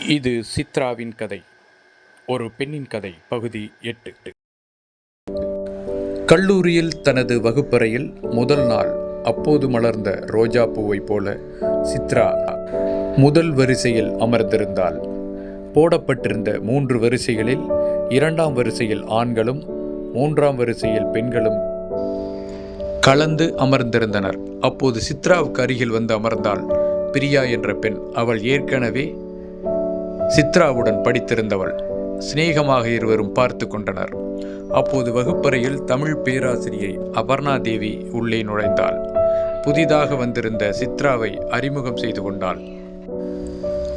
இது சித்ராவின் கதை. ஒரு பெண்ணின் கதை பகுதி எட்டு. கல்லூரியில் தனது வகுப்பறையில் முதல் நாள் அப்போது மலர்ந்த ரோஜா பூவைப் போல சித்ரா முதல் வரிசையில் அமர்ந்திருந்தாள். போடப்பட்டிருந்த மூன்று வரிசைகளில் இரண்டாம் வரிசையில் ஆண்களும் மூன்றாம் வரிசையில் பெண்களும் கலந்து அமர்ந்திருந்தனர். அப்போது சித்ராவுக்கு அருகில் வந்து அமர்ந்தாள் பிரியா என்ற பெண். அவள் ஏற்கனவே சித்ராவுடன் படித்திருந்தவள். சிநேகமாக இருவரும் பார்த்து கொண்டனர். அப்போது வகுப்பறையில் தமிழ் பேராசிரியை அபர்ணா தேவி உள்ளே நுழைந்தாள். புதிதாக வந்திருந்த சித்ராவை அறிமுகம் செய்து கொண்டாள்.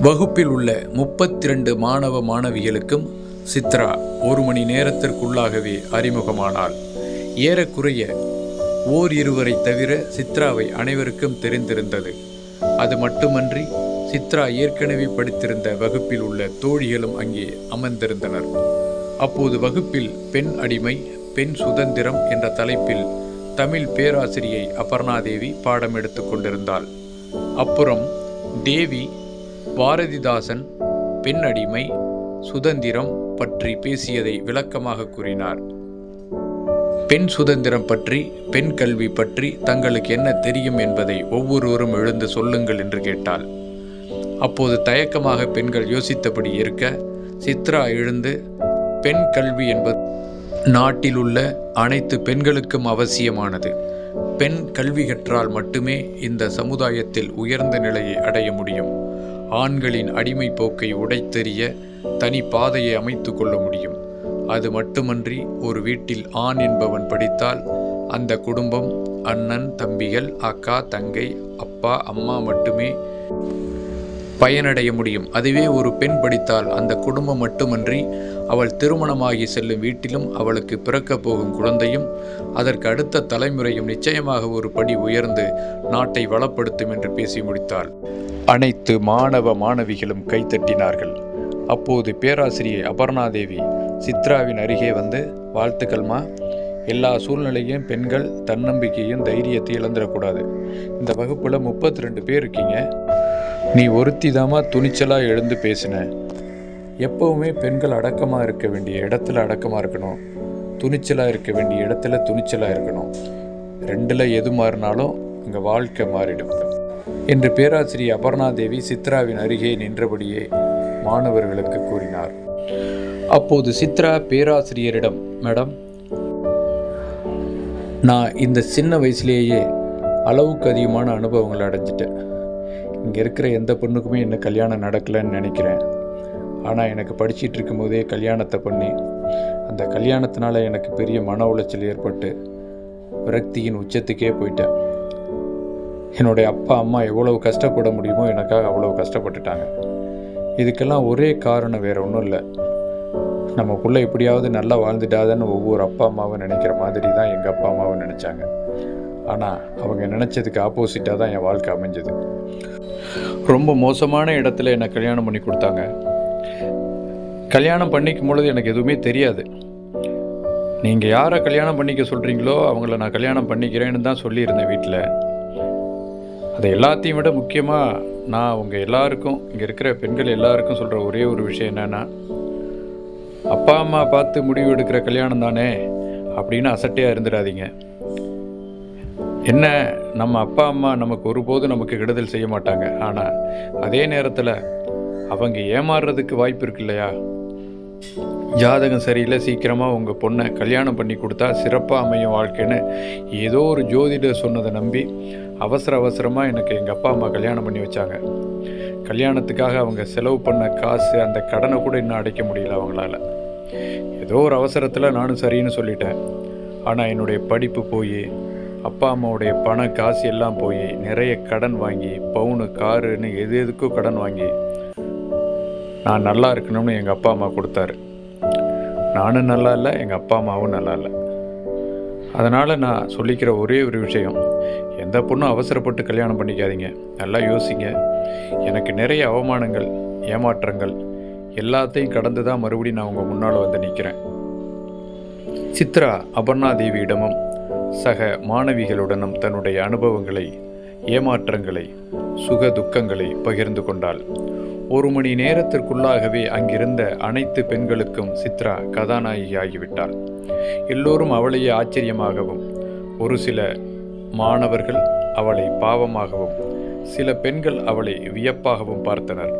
வகுப்பில் உள்ள முப்பத்தி ரெண்டு மாணவ மாணவிகளுக்கும் சித்ரா ஒரு மணி நேரத்திற்குள்ளாகவே அறிமுகமானாள். ஏறக்குறைய ஓர் இருவரை தவிர சித்ராவை அனைவருக்கும் தெரிந்திருந்தது. அது மட்டுமன்றி சித்ரா ஏற்கனவே படித்திருந்த வகுப்பில் உள்ள தோழிகளும் அங்கே அமர்ந்திருந்தனர். அப்போது வகுப்பில் பெண் அடிமை பெண் சுதந்திரம் என்ற தலைப்பில் தமிழ் பேராசிரியை அபர்ணாதேவி பாடம் எடுத்து கொண்டிருந்தாள். அப்புறம் தேவி பாரதிதாசன் பெண் அடிமை சுதந்திரம் பற்றி பேசியதை விளக்கமாக கூறினார். பெண் சுதந்திரம் பற்றி பெண் கல்வி பற்றி தங்களுக்கு என்ன தெரியும் என்பதை ஒவ்வொருவரும் எழுந்து சொல்லுங்கள் என்று கேட்டாள். அப்போது தயக்கமாக பெண்கள் யோசித்தபடி இருக்க சித்ரா எழுந்து பெண் கல்வி என்பது நாட்டில் உள்ள அனைத்து பெண்களுக்கும் அவசியமானது. பெண் கல்வி கற்றால் மட்டுமே இந்த சமுதாயத்தில் உயர்ந்த நிலையை அடைய முடியும். ஆண்களின் அடிமை போக்கை உடைத்தெறிய தனி பாதையை அமைத்து கொள்ள முடியும். அது மட்டுமன்றி ஒரு வீட்டில் ஆண் என்பவன் படித்தால் அந்த குடும்பம் அண்ணன் தம்பிகள் அக்கா தங்கை அப்பா அம்மா மட்டுமே பயனடைய முடியும். அதுவே ஒரு பெண் படித்தால் அந்த குடும்பம் மட்டுமன்றி அவள் திருமணமாகி செல்லும் வீட்டிலும் அவளுக்கு பிறக்கப் போகும் குழந்தையும் அதற்கு அடுத்த தலைமுறையும் நிச்சயமாக ஒரு படி உயர்ந்து நாட்டை வளப்படுத்தும் என்று பேசி முடித்தாள். அனைத்து மாணவ மாணவிகளும் கைத்தட்டினார்கள் அப்போது பேராசிரியை அபர்ணாதேவி சித்ராவின் அருகே வந்து வாழ்த்துக்கள்மா எல்லா சூழ்நிலையும் பெண்கள் தன்னம்பிக்கையும் தைரியத்தை இழந்துடக்கூடாது. இந்த வகுப்பில் முப்பத்தி ரெண்டு பேர் இருக்கீங்க. நீ ஒருத்திதாமா துணிச்சலாக எழுந்து பேசின. எப்பவுமே பெண்கள் அடக்கமாக இருக்க வேண்டிய இடத்துல அடக்கமாக இருக்கணும். துணிச்சலாக இருக்க வேண்டிய இடத்துல துணிச்சலாக இருக்கணும். ரெண்டில் எது மாறினாலும் அங்கே வாழ்க்கை மாறிடும். என்று பேராசிரியர் அபர்ணாதேவி சித்ராவின் அருகே நின்றபடியே மாணவர்களுக்கு கூறினார். அப்போது சித்ரா பேராசிரியரிடம் மேடம் நான் இந்த சின்ன வயசுலேயே அளவுக்கு அதிகமான அனுபவங்களை அடைஞ்சிட்டேன். இங்கே இருக்கிற எந்த பொண்ணுக்குமே இன்னும் கல்யாணம் நடக்கலைன்னு நினைக்கிறேன். ஆனால் எனக்கு படிச்சிட்டு இருக்கும்போதே கல்யாணத்தை பண்ணி அந்த கல்யாணத்தினால எனக்கு பெரிய மன உளைச்சல் ஏற்பட்டு விரக்தியின் உச்சத்துக்கே போயிட்டேன். என்னுடைய அப்பா அம்மா எவ்வளவு கஷ்டப்பட முடியுமோ எனக்காக அவ்வளவு கஷ்டப்பட்டுட்டாங்க. இதுக்கெல்லாம் ஒரே காரணம் வேறு ஒன்றும் இல்லை. நம்ம எப்படியாவது நல்லா வாழ்ந்துட்டாதான்னு ஒவ்வொரு அப்பா அம்மாவும் நினைக்கிற மாதிரி தான் எங்கள் அப்பா அம்மாவும் நினச்சாங்க. ஆனால் அவங்க நினச்சதுக்கு ஆப்போசிட்டாக தான் என் வாழ்க்கை அமைஞ்சது. ரொம்ப மோசமான இடத்துல என்னை கல்யாணம் பண்ணி கொடுத்தாங்க. கல்யாணம் பண்ணிக்கும் பொழுது எனக்கு எதுவுமே தெரியாது. நீங்கள் யாரை கல்யாணம் பண்ணிக்க சொல்கிறீங்களோ அவங்கள நான் கல்யாணம் பண்ணிக்கிறேன்னு தான் சொல்லியிருந்தேன் வீட்டில் அதை எல்லாத்தையும் விட முக்கியமாக நான் அவங்க எல்லாருக்கும் இங்கே இருக்கிற பெண்கள் எல்லாருக்கும் சொல்கிற ஒரே ஒரு விஷயம் என்னென்னா அப்பா அம்மா பார்த்து முடிவு எடுக்கிற கல்யாணம் தானே அப்படின்னு அசட்டையாக இருந்துடாதீங்க. என்ன நம்ம அப்பா அம்மா நமக்கு ஒருபோதும் நமக்கு கெடுதல் செய்ய மாட்டாங்க. ஆனால் அதே நேரத்தில் அவங்க ஏமாறுறதுக்கு வாய்ப்பு இருக்கு இல்லையா? ஜாதகம் சரியில்லை சீக்கிரமாக உங்கள் பொண்ணை கல்யாணம் பண்ணி கொடுத்தா சிறப்பாக அமையும் வாழ்க்கைன்னு ஏதோ ஒரு ஜோதிடர் சொன்னதை நம்பி அவசர அவசரமாக எனக்கு எங்கள் அப்பா அம்மா கல்யாணம் பண்ணி வச்சாங்க. கல்யாணத்துக்காக அவங்க செலவு பண்ண காசு அந்த கடனை கூட இன்னும் அடைக்க முடியல அவங்களால. ஏதோ ஒரு அவசரத்தில் நானும் சரின்னு சொல்லிட்டேன். ஆனால் என்னுடைய படிப்பு போய் அப்பா அம்மாவுடைய பண காசு எல்லாம் போய் நிறைய கடன் வாங்கி பவுனு காருன்னு எது எதுக்கும் கடன் வாங்கி நான் நல்லா இருக்கணும்னு எங்கள் அப்பா அம்மா கொடுத்தாரு. நானும் நல்லா இல்லை எங்கள் அப்பா அம்மாவும் நல்லா இல்லை. அதனால் நான் சொல்லிக்கிற ஒரே ஒரு விஷயம் எந்த பொண்ணும் அவசரப்பட்டு கல்யாணம் பண்ணிக்காதீங்க. நல்லா யோசிங்க. எனக்கு நிறைய அவமானங்கள் ஏமாற்றங்கள் எல்லாத்தையும் கடந்து தான் மறுபடியும் நான் உங்கள் முன்னால் வந்து நிற்கிறேன் சித்ரா அபர்ணா தேவியிடமும் சக மாணவிகளுடனும் தன்னுடைய அனுபவங்களை ஏமாற்றங்களை சுக துக்கங்களை பகிர்ந்து கொண்டாள். ஒரு மணி நேரத்திற்குள்ளாகவே அங்கிருந்த அனைத்து பெண்களுக்கும் சித்ரா கதாநாயகி ஆகிவிட்டாள் எல்லோரும் அவளையே ஆச்சரியமாகவும் ஒரு சில மாணவர்கள் அவளை பாவமாகவும் சில பெண்கள் அவளை வியப்பாகவும் பார்த்தனர்.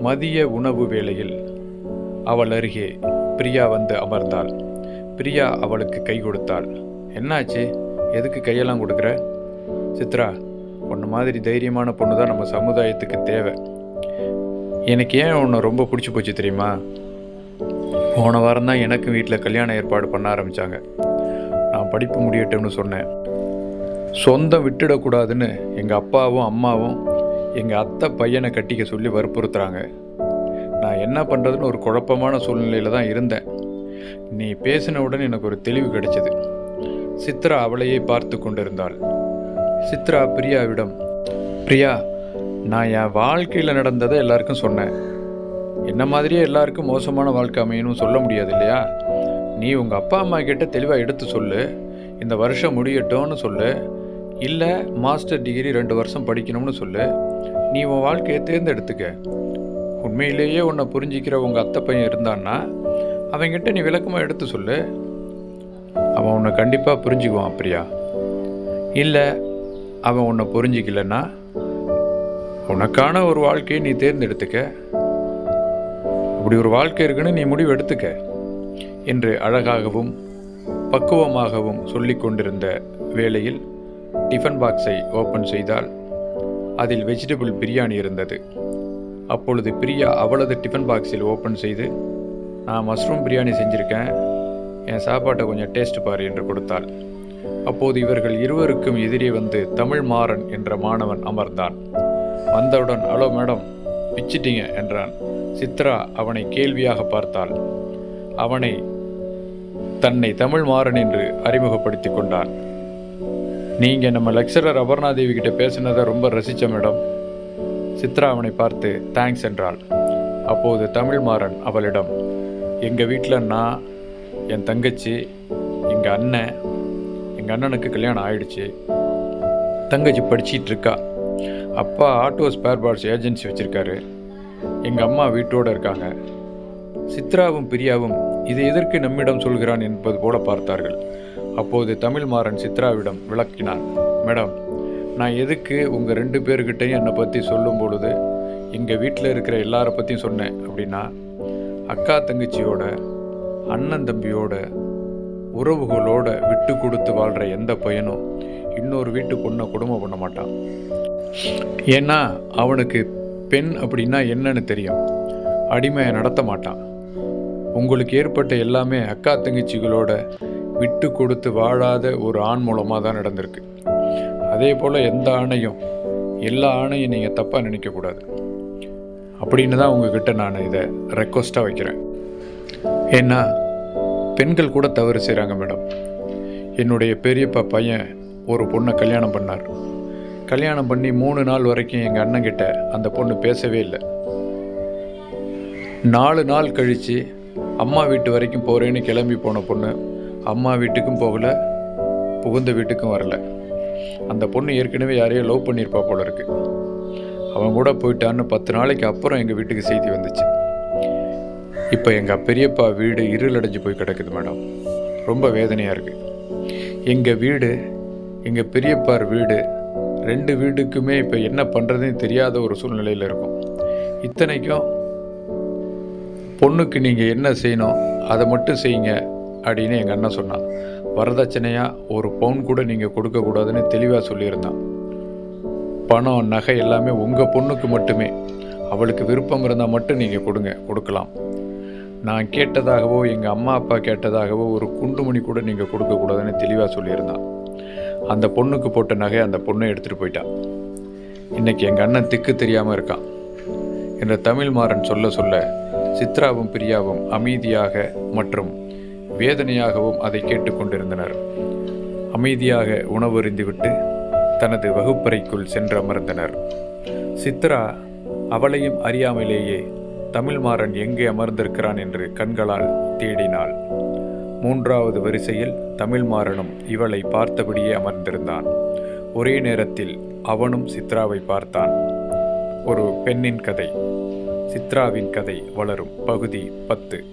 மதிய உணவு வேளையில் அவள் அருகே பிரியா வந்து அமர்ந்தாள். பிரியா அவளுக்கு கை கொடுத்தாள். என்னாச்சு? எதுக்கு கையெல்லாம் கொடுக்குற? சித்ரா உன்ன மாதிரி தைரியமான பொண்ணு தான் நம்ம சமுதாயத்துக்கு தேவை. எனக்கு ஏன் உன்னை ரொம்ப பிடிச்சி போச்சு தெரியுமா? போன வாரம் தான் எனக்கும் வீட்டில் கல்யாண ஏற்பாடு பண்ண ஆரம்பித்தாங்க நான் படிப்பு முடியட்டும்னு சொன்னேன். சொந்தம் விட்டுடக்கூடாதுன்னு எங்கள் அப்பாவும் அம்மாவும் எங்கள் அத்தை பையனை கட்டிக்க சொல்லி வற்புறுத்துறாங்க. நான் என்ன பண்ணுறதுன்னு ஒரு குழப்பமான சூழ்நிலையில் தான் இருந்தேன். நீ பேசின உடனே எனக்கு ஒரு தெளிவு கிடைச்சது. சித்ரா அவளையே பார்த்து கொண்டிருந்தாள். சித்ரா பிரியாவிடம் பிரியா நான் என் வாழ்க்கையில் நடந்ததை எல்லாருக்கும் சொன்னேன். என்ன மாதிரியே எல்லாருக்கும் மோசமான வாழ்க்கை அமையணும் சொல்ல முடியாது இல்லையா? நீ உங்கள் அப்பா அம்மா கிட்ட தெளிவாக எடுத்து சொல்லு. இந்த வருஷம் முடியட்டும்னு சொல்லு. இல்லை மாஸ்டர் டிகிரி ரெண்டு வருஷம் படிக்கணும்னு சொல்லு. நீ உன் வாழ்க்கையை தேர்ந்தெடுத்துக்க. உண்மையிலேயே உன்னை புரிஞ்சிக்கிற உங்கள் அத்தை பையன் இருந்தான்னா அவன்கிட்ட நீ விளக்கமாக எடுத்து சொல்லு. அவன் உன்னை கண்டிப்பாக புரிஞ்சுக்குவான் பிரியா. இல்லை அவன் உன்னை புரிஞ்சிக்கலன்னா உனக்கான ஒரு வாழ்க்கையை நீ தேர்ந்தெடுத்துக்க. அப்படி ஒரு வாழ்க்கை இருக்குன்னு நீ முடிவு எடுத்துக்க என்று அழகாகவும் பக்குவமாகவும் சொல்லி கொண்டிருந்த வேளையில் டிஃபன் பாக்ஸை ஓப்பன் செய்தால் அதில் வெஜிடபிள் பிரியாணி இருந்தது. அப்பொழுது பிரியா அவளது டிஃபன் பாக்ஸில் ஓப்பன் செய்து நான் மஷ்ரூம் பிரியாணி செஞ்சுருக்கேன் என் சாப்பாட்டை கொஞ்சம் டேஸ்ட் பாரு என்று கொடுத்தாள். அப்போது இவர்கள் இருவருக்கும் எதிரே வந்து தமிழ் மாறன் என்ற மாணவன் அமர்ந்தான். வந்தவுடன் ஹலோ மேடம் பிச்சிட்டீங்க என்றான். சித்ரா அவனை கேள்வியாக பார்த்தாள். அவனை தன்னை தமிழ் மாறன் என்று அறிமுகப்படுத்தி கொண்டான். நீங்கள் நம்ம லெக்சரர் அபர்ணாதேவி கிட்ட பேசினதை ரொம்ப ரசித்த மேடம். சித்ரா அவனை பார்த்து தேங்க்ஸ் என்றாள். அப்போது தமிழ் மாறன் அவளிடம் எங்கள் வீட்டில் நான் என் தங்கச்சி எங்கள் அண்ணன் எங்கள் அண்ணனுக்கு கல்யாணம் ஆயிடுச்சு. தங்கச்சி படிச்சிட்டு இருக்கா. அப்பா ஆட்டோ ஸ்பேர் பார்ட்ஸ் ஏஜென்சி வச்சுருக்காரு. எங்கள் அம்மா வீட்டோடு இருக்காங்க. சித்ராவும் பிரியாவும் இதை எதற்கு நம்மிடம் சொல்கிறான் என்பது போல பார்த்தார்கள். அப்போது தமிழ் மாறன் சித்ராவிடம் விளக்கினான் மேடம் நான் எதுக்கு உங்கள் ரெண்டு பேர்கிட்டையும் என்னை பற்றி சொல்லும் பொழுது எங்கள் வீட்டில் இருக்கிற எல்லாரை பற்றியும் சொன்னேன் அப்படின்னா அக்கா தங்கச்சியோட அண்ணன் தம்பியோட உறவுகளோட விட்டு கொடுத்து வாழ்கிற எந்த பையனும் இன்னொரு வீட்டு பொண்ணை குடும்பம் பண்ண மாட்டான். ஏன்னா அவனுக்கு பெண் அப்படின்னா என்னன்னு தெரியும். அடிமையை நடத்த மாட்டான். உங்களுக்கு ஏற்பட்ட எல்லாமே அக்கா தங்கச்சிகளோட விட்டு கொடுத்து வாழாத ஒரு ஆண் மூலமாக தான் நடந்திருக்கு. அதே போல் எந்த ஆணையும் எல்லா ஆணையும் நீங்கள் தப்பாக நினைக்கக்கூடாது அப்படின்னு தான் உங்ககிட்ட நான் இதை ரெக்வஸ்ட்டாக வைக்கிறேன். ஏன்னா பெண்கள் கூட தவறு செய்கிறாங்க மேடம். என்னுடைய பெரியப்பா பையன் ஒரு பொண்ணை கல்யாணம் பண்ணார். கல்யாணம் பண்ணி மூணு நாள் வரைக்கும் எங்கள் அண்ணங்கிட்ட அந்த பொண்ணு பேசவே இல்லை. நாலு நாள் கழித்து அம்மா வீட்டு வரைக்கும் போகிறேன்னு கிளம்பி போன பொண்ணு அம்மா வீட்டுக்கும் போகலை புகுந்த வீட்டுக்கும் வரல. அந்த பொண்ணு ஏற்கனவே யாரையோ லவ் பண்ணியிருப்பா போல இருக்கு. அவன் கூட போயிட்டான்னு பத்து நாளைக்கு அப்புறம் எங்கள் வீட்டுக்கு செய்தி வந்துச்சு. இப்போ எங்கள் பெரியப்பா வீடு இருளடைஞ்சு போய் கிடக்குது மேடம். ரொம்ப வேதனையாக இருக்குது எங்கள் வீடு எங்கள் பெரியப்பார் வீடு ரெண்டு வீடுக்குமே இப்போ என்ன பண்ணுறதுன்னு தெரியாத ஒரு சூழ்நிலையில் இருக்கும். இத்தனைக்கும் பொண்ணுக்கு நீங்கள் என்ன செய்யணும் அதை மட்டும் செய்யுங்க அப்படின்னு எங்கள் அண்ணன் சொன்னான். வரதட்சணையாக ஒரு பவுன் கூட நீங்கள் கொடுக்கக்கூடாதுன்னு தெளிவாக சொல்லியிருந்தான். பணம் நகை எல்லாமே உங்கள் பொண்ணுக்கு மட்டுமே. அவளுக்கு விருப்பம் இருந்தால் மட்டும் நீங்கள் கொடுங்க கொடுக்கலாம். நான் கேட்டதாகவோ எங்கள் அம்மா அப்பா கேட்டதாகவோ ஒரு குண்டுமணி கூட நீங்கள் கொடுக்கக்கூடாதுன்னு தெளிவாக சொல்லியிருந்தான் அந்த பொண்ணுக்கு போட்ட நகை அந்த பொண்ணை எடுத்துகிட்டு போயிட்டான் இன்றைக்கி எங்கள் அண்ணன் திக்கு தெரியாமல் இருக்கான் என்ற தமிழ் மாறன் சொல்ல சொல்ல சித்ராவும் பிரியாவும் அமைதியாக மற்றும் வேதனையாகவும் அதை கேட்டுக்கொண்டிருந்தனர் அமைதியாக உணவருந்திவிட்டு தனது வகுப்பறைக்குள் சென்று அமர்ந்தனர். சித்ரா அவளையும் அறியாமலேயே தமிழ்மாறன் எங்கே அமர்ந்திருக்கிறான் என்று கண்களால் தேடினாள். மூன்றாவது வரிசையில் தமிழ்மாறனும் இவளை பார்த்தபடியே அமர்ந்திருந்தான். ஒரே நேரத்தில் அவனும் சித்ராவை பார்த்தான். ஒரு பெண்ணின் கதை. சித்ராவின் கதை வளரும் பகுதி பத்து.